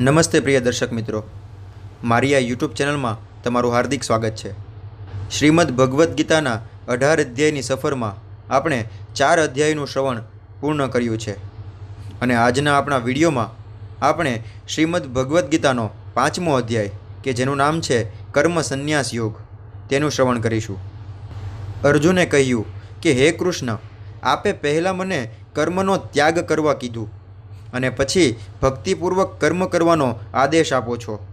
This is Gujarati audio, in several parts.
નમસ્તે પ્રિય દર્શક મિત્રો. મારી આ યુટ્યુબ ચેનલમાં તમારું હાર્દિક સ્વાગત છે. શ્રીમદ ભગવદ્ ગીતાના અઢાર અધ્યાયની સફરમાં આપણે ચાર અધ્યાયનું શ્રવણ પૂર્ણ કર્યું છે. અને આજના આપણા વિડીયોમાં આપણે શ્રીમદ ભગવદ્ ગીતાનો પાંચમો અધ્યાય, કે જેનું નામ છે કર્મ સંન્યાસ યોગ, તેનું શ્રવણ કરીશું. અર્જુને કહ્યું કે, હે કૃષ્ણ, આપે પહેલાં મને કર્મનો ત્યાગ કરવા કીધું. અને પછી ભક્તિપૂર્વક કર્મ કરવાનો આદેશ આપો છો.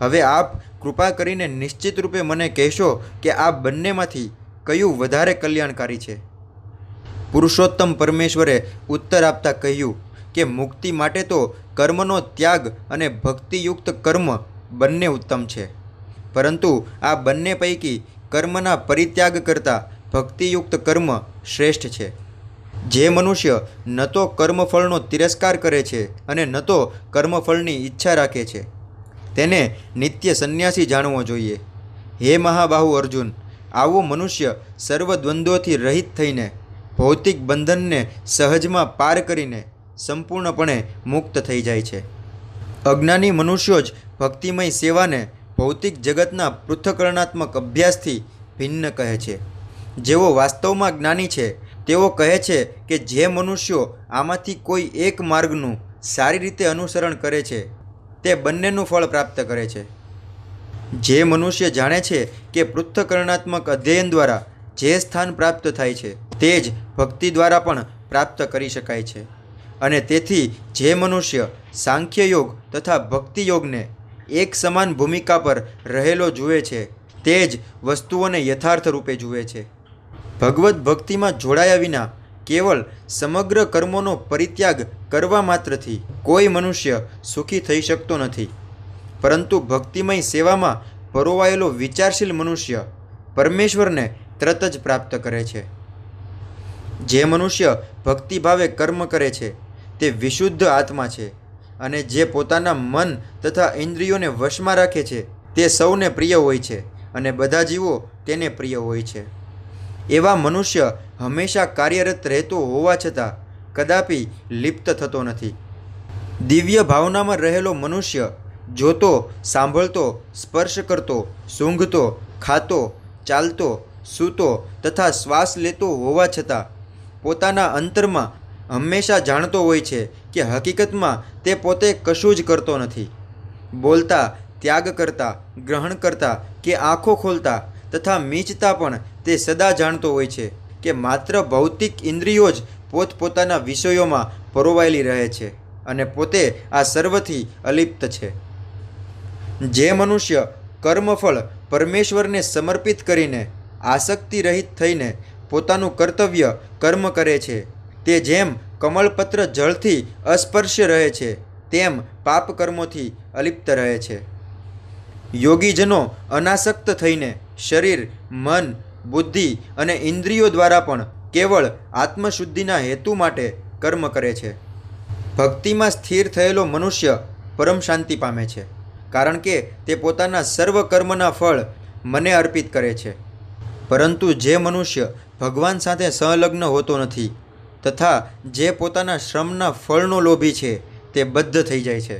હવે આપ કૃપા કરીને નિશ્ચિત રૂપે મને કહેશો કે આ બંનેમાંથી કયું વધારે કલ્યાણકારી છે. પુરુષોત્તમ પરમેશ્વરે ઉત્તર આપતા કહ્યું કે મુક્તિ માટે તો કર્મનો ત્યાગ અને ભક્તિયુક્ત કર્મ બંને ઉત્તમ છે. પરંતુ આ બંને પૈકી કર્મના પરિત્યાગ કરતાં ભક્તિયુક્ત કર્મ શ્રેષ્ઠ છે. જે મનુષ્ય ન તો કર્મફળનો તિરસ્કાર કરે છે અને ન તો કર્મફળની ઈચ્છા રાખે છે. તેને નિત્ય સંન્યાસી જાણવો જોઈએ. હે મહાબાહુ અર્જુન, આવો મનુષ્ય સર્વ દ્વંદ્વોથી રહિત થઈને, ભૌતિક બંધનને સહજમાં પાર કરીને સંપૂર્ણપણે મુક્ત થઈ જાય છે. અજ્ઞાની મનુષ્યો જ ભક્તિમય સેવાને ભૌતિક જગતના પૃથ્થકરણાત્મક અભ્યાસથી ભિન્ન કહે છે. જેઓ વાસ્તવમાં જ્ઞાની છે તેઓ કહે છે કે જે મનુષ્યો આમાંથી કોઈ એક માર્ગનું સારી રીતે અનુસરણ કરે છે, તે બંનેનું ફળ પ્રાપ્ત કરે છે. જે મનુષ્ય જાણે છે કે પૃથ્થકરણાત્મક અધ્યયન દ્વારા જે સ્થાન પ્રાપ્ત થાય છે, તે જ ભક્તિ દ્વારા પણ પ્રાપ્ત કરી શકાય છે. અને તેથી જે મનુષ્ય સાંખ્ય યોગ તથા ભક્તિ યોગને એક સમાન ભૂમિકા પર રહેલો જુએ છે, તે જ વસ્તુઓને યથાર્થ રૂપે જુએ છે. ભગવદ્ ભક્તિમાં જોડાયા વિના કેવળ સમગ્ર કર્મોનો પરિત્યાગ કરવા માત્રથી કોઈ મનુષ્ય સુખી થઈ શકતો નથી. પરંતુ ભક્તિમય સેવામાં પરોવાયેલો વિચારશીલ મનુષ્ય પરમેશ્વરને તરત જ પ્રાપ્ત કરે છે. જે મનુષ્ય ભક્તિભાવે કર્મ કરે છે, તે વિશુદ્ધ આત્મા છે અને જે પોતાના મન તથા ઇન્દ્રિયોને વશમાં રાખે છે, તે સૌને પ્રિય હોય છે અને બધા જીવો તેને પ્રિય હોય છે. એવા મનુષ્ય હંમેશા કાર્યરત રહેતો હોવા છતાં કદાપી લિપ્ત થતો નથી. દિવ્ય ભાવનામાં રહેલો મનુષ્ય જોતો, સાંભળતો, સ્પર્શ કરતો, સૂંઘતો, ખાતો, ચાલતો, સૂતો તથા શ્વાસ લેતો હોવા છતાં પોતાના અંતરમાં હંમેશા જાણતો હોય છે કે હકીકતમાં તે પોતે કશું જ કરતો નથી. બોલતા, ત્યાગ કરતા, ગ્રહણ કરતા કે આંખો ખોલતા તથા મીચતા પણ તે સદા જાણતો હોય છે કે માત્ર ભૌતિક ઇન્દ્રિયો જ પોતપોતાના વિષયોમાં પરોવાયેલી રહે છે અને પોતે આ સર્વથી અલિપ્ત છે. જે મનુષ્ય કર્મફળ પરમેશ્વરને સમર્પિત કરીને આસક્તિ રહિત થઈને પોતાનું કર્તવ્ય કર્મ કરે છે, તે જેમ કમળપત્ર જળથી અસ્પર્શ્ય રહે છે, તેમ પાપ કર્મોથી અલિપ્ત રહે છે. યોગીજનો અનાસક્ત થઈને શરીર, મન બુદ્ધિ અને ઇન્દ્રિયો દ્વારા પણ કેવળ આત્મશુદ્ધિના હેતુ માટે કર્મ કરે છે. ભક્તિમાં સ્થિર થયેલો મનુષ્ય પરમ શાંતિ પામે છે, કારણ કે તે પોતાના સર્વ કર્મના ફળ મને અર્પિત કરે છે. પરંતુ જે મનુષ્ય ભગવાન સાથે સંલગ્ન હોતો નથી તથા જે પોતાના શ્રમના ફળનો લોભી છે તે બદ્ધ થઈ જાય છે.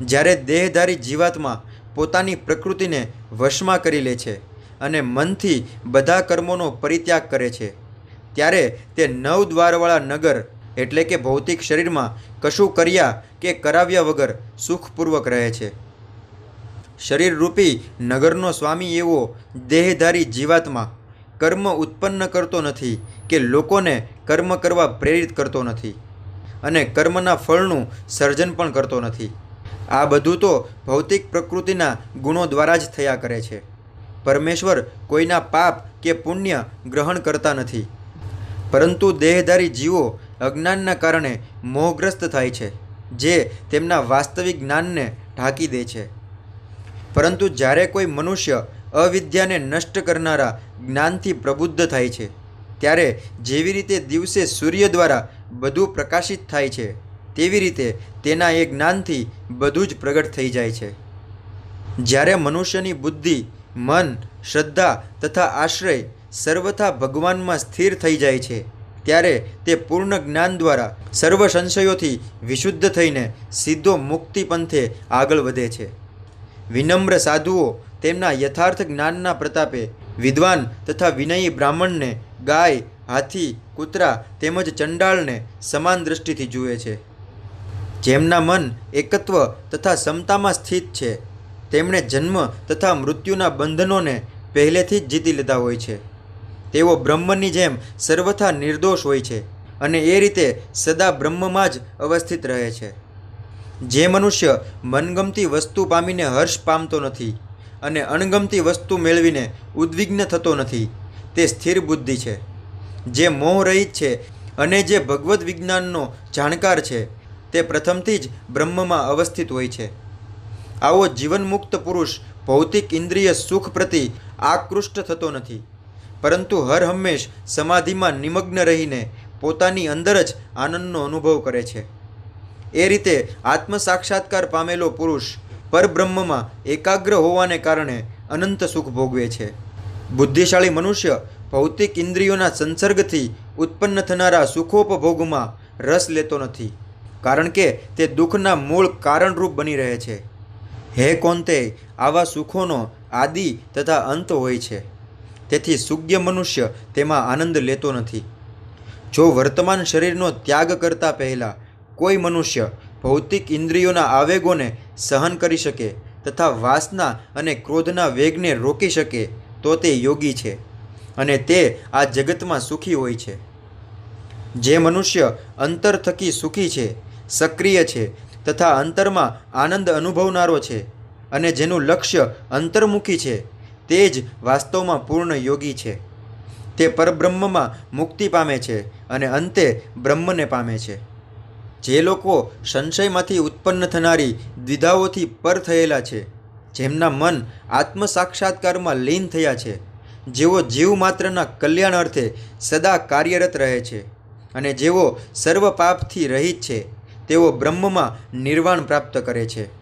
જ્યારે દેહધારી જીવાતમાં પોતાની પ્રકૃતિને વશમાં કરી લે છે અને મનથી બધા કર્મોનો પરિત્યાગ કરે છે. ત્યારે તે નવ દ્વારવાળા નગર, એટલે કે ભૌતિક શરીરમાં, કશું કર્યા કે કરાવ્યા વગર સુખપૂર્વક રહે છે. શરીરરૂપી નગરનો સ્વામી એવો દેહધારી જીવાત્મા, કર્મ ઉત્પન્ન કરતો નથી કે લોકોને કર્મ કરવા પ્રેરિત કરતો નથી અને કર્મના ફળનું સર્જન પણ કરતો નથી. આ બધું તો ભૌતિક પ્રકૃતિના ગુણો દ્વારા જ થયા કરે છે. પરમેશ્વર કોઈના પાપ કે પુણ્ય ગ્રહણ કરતા નથી. પરંતુ દેહધારી જીવો અજ્ઞાનના કારણે મોહગ્રસ્ત થાય છે, જે તેમના વાસ્તવિક જ્ઞાનને ઢાંકી દે છે. પરંતુ જ્યારે કોઈ મનુષ્ય અવિદ્યાને નષ્ટ કરનારા જ્ઞાનથી પ્રબુદ્ધ થાય છે, ત્યારે જેવી રીતે દિવસે સૂર્ય દ્વારા બધું પ્રકાશિત થાય છે, તેવી રીતે તેના એ જ્ઞાનથી બધું જ પ્રગટ થઈ જાય છે. જ્યારે મનુષ્યની બુદ્ધિ મન, શ્રદ્ધા તથા આશ્રય સર્વથા ભગવાનમાં સ્થિર થઈ જાય છે. ત્યારે તે પૂર્ણ જ્ઞાન દ્વારા સર્વ સંશયોથી વિશુદ્ધ થઈને સીધો મુક્તિ પંથે આગળ વધે છે. વિનમ્ર સાધુઓ તેમના યથાર્થ જ્ઞાનના પ્રતાપે વિદ્વાન તથા વિનયી બ્રાહ્મણને ગાય, હાથી, કૂતરા તેમજ ચંડાળને સમાન દૃષ્ટિથી જુએ છે. જેમના મન એકત્વ તથા સમતામાં સ્થિત છે. તેમણે જન્મ તથા મૃત્યુના બંધનોને પહેલેથી જ જીતી લીધા હોય છે. તેઓ બ્રહ્મની જેમ સર્વથા નિર્દોષ હોય છે અને એ રીતે સદા બ્રહ્મમાં જ અવસ્થિત રહે છે. જે મનુષ્ય મનગમતી વસ્તુ પામીને હર્ષ પામતો નથી અને અણગમતી વસ્તુ મેળવીને ઉદ્વિગ્ન થતો નથી, તે સ્થિર બુદ્ધિ છે. જે મોહ રહિત છે અને જે ભગવદ્ વિજ્ઞાનનો જાણકાર છે, તે પ્રથમથી જ બ્રહ્મમાં અવસ્થિત હોય છે. આવો જીવનમુક્ત પુરુષ ભૌતિક ઇન્દ્રિય સુખ પ્રતિ આકૃષ્ટ થતો નથી. પરંતુ હર હંમેશ સમાધિમાં નિમગ્ન રહીને પોતાની અંદર જ આનંદનો અનુભવ કરે છે. એ રીતે આત્મ સાક્ષાત્કાર પામેલો પુરુષ પરબ્રહ્મમાં એકાગ્ર હોવાને કારણે અનંત સુખ ભોગવે છે. બુદ્ધિશાળી મનુષ્ય ભૌતિક ઇન્દ્રિયોના સંસર્ગથી ઉત્પન્ન થનારા સુખોપભોગમાં રસ લેતો નથી. કારણ કે તે દુઃખના મૂળ કારણરૂપ બની રહે છે. હે કોંતે, આવા સુખોનો આદિ તથા અંત હોય છે. તેથી સુગ્ય મનુષ્ય તેમાં આનંદ લેતો નથી. જો વર્તમાન શરીરનો ત્યાગ કરતા પહેલાં કોઈ મનુષ્ય ભૌતિક ઇન્દ્રિયોના આવેગોને સહન કરી શકે તથા વાસના અને ક્રોધના વેગને રોકી શકે, તો તે યોગી છે અને તે આ જગતમાં સુખી હોય છે. જે મનુષ્ય અંતર થકી સુખી છે, સક્રિય છે તથા અંતરમાં આનંદ અનુભવનારો છે અને જેનું લક્ષ્ય અંતર્મુખી છે, તે જ વાસ્તવમાં પૂર્ણ યોગી છે. તે પરબ્રહ્મમાં મુક્તિ પામે છે અને અંતે બ્રહ્મને પામે છે. જે લોકો સંશયમાંથી ઉત્પન્ન થનારી દ્વિધાઓથી પર થયેલા છે, જેમના મન આત્મ સાક્ષાત્કારમાં લીન થયા છે, જેઓ જીવ માત્રના કલ્યાણ અર્થે સદા કાર્યરત રહે છે અને જેઓ સર્વ પાપથી રહિત છે. તેઓ બ્રહ્મમાં નિર્વાણ પ્રાપ્ત કરે છે.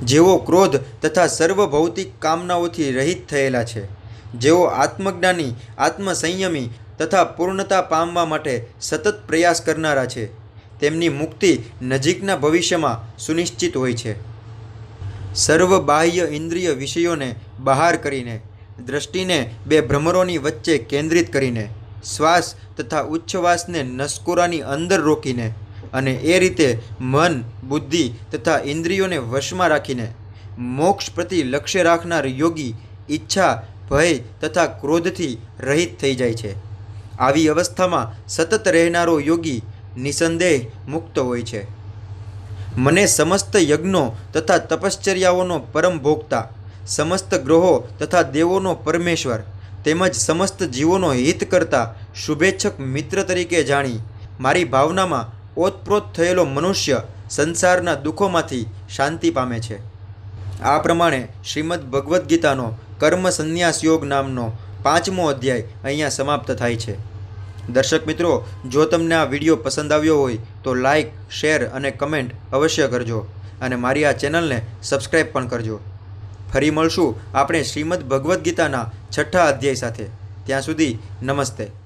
જેઓ ક્રોધ તથા સર્વ ભૌતિક કામનાઓથી રહિત થયેલા છે. જેઓ આત્મજ્ઞાની, આત્મસંયમી તથા પૂર્ણતા પામવા માટે સતત પ્રયાસ કરનારા છે. તેમની મુક્તિ નજીકના ભવિષ્યમાં સુનિશ્ચિત હોય છે. સર્વ બાહ્ય ઇન્દ્રિય વિષયોને બહાર કરીને, દ્રષ્ટિને બે ભ્રમરોની વચ્ચે કેન્દ્રિત કરીને, શ્વાસ તથા ઉચ્છ્વાસને નસકોરાની અંદર રોકીને અને એ રીતે મન, બુદ્ધિ તથા ઇન્દ્રિયોને વશમાં રાખીને મોક્ષ પ્રતિ લક્ષ્ય રાખનાર યોગી ઈચ્છા, ભય તથા ક્રોધથી રહિત થઈ જાય છે. આવી અવસ્થામાં સતત રહેનારો યોગી નિસંદેહ મુક્ત હોય છે. મને સમસ્ત યજ્ઞો તથા તપશ્ચર્યાઓનો પરમ ભોગતા, સમસ્ત ગ્રહો તથા દેવોનો પરમેશ્વર, તેમજ સમસ્ત જીવોનો હિત કરતા શુભેચ્છક મિત્ર તરીકે જાણી મારી ભાવનામાં ઓતપ્રોત થયેલો મનુષ્ય સંસારના દુઃખોમાંથી શાંતિ પામે છે. આ પ્રમાણે શ્રીમદ ભગવદ્ ગીતાનો કર્મ સંન્યાસ યોગ નામનો પાંચમો અધ્યાય અહીંયા સમાપ્ત થાય છે. દર્શક મિત્રો, જો તમને આ વીડિયો પસંદ આવ્યો હોય તો લાઇક શેર અને કમેન્ટ અવશ્ય કરજો અને મારી આ ચેનલને સબસ્ક્રાઈબ પણ કરજો. ફરી મળશું આપણે શ્રીમદ ભગવદ્ ગીતાના છઠ્ઠા અધ્યાય સાથે. ત્યાં સુધી નમસ્તે.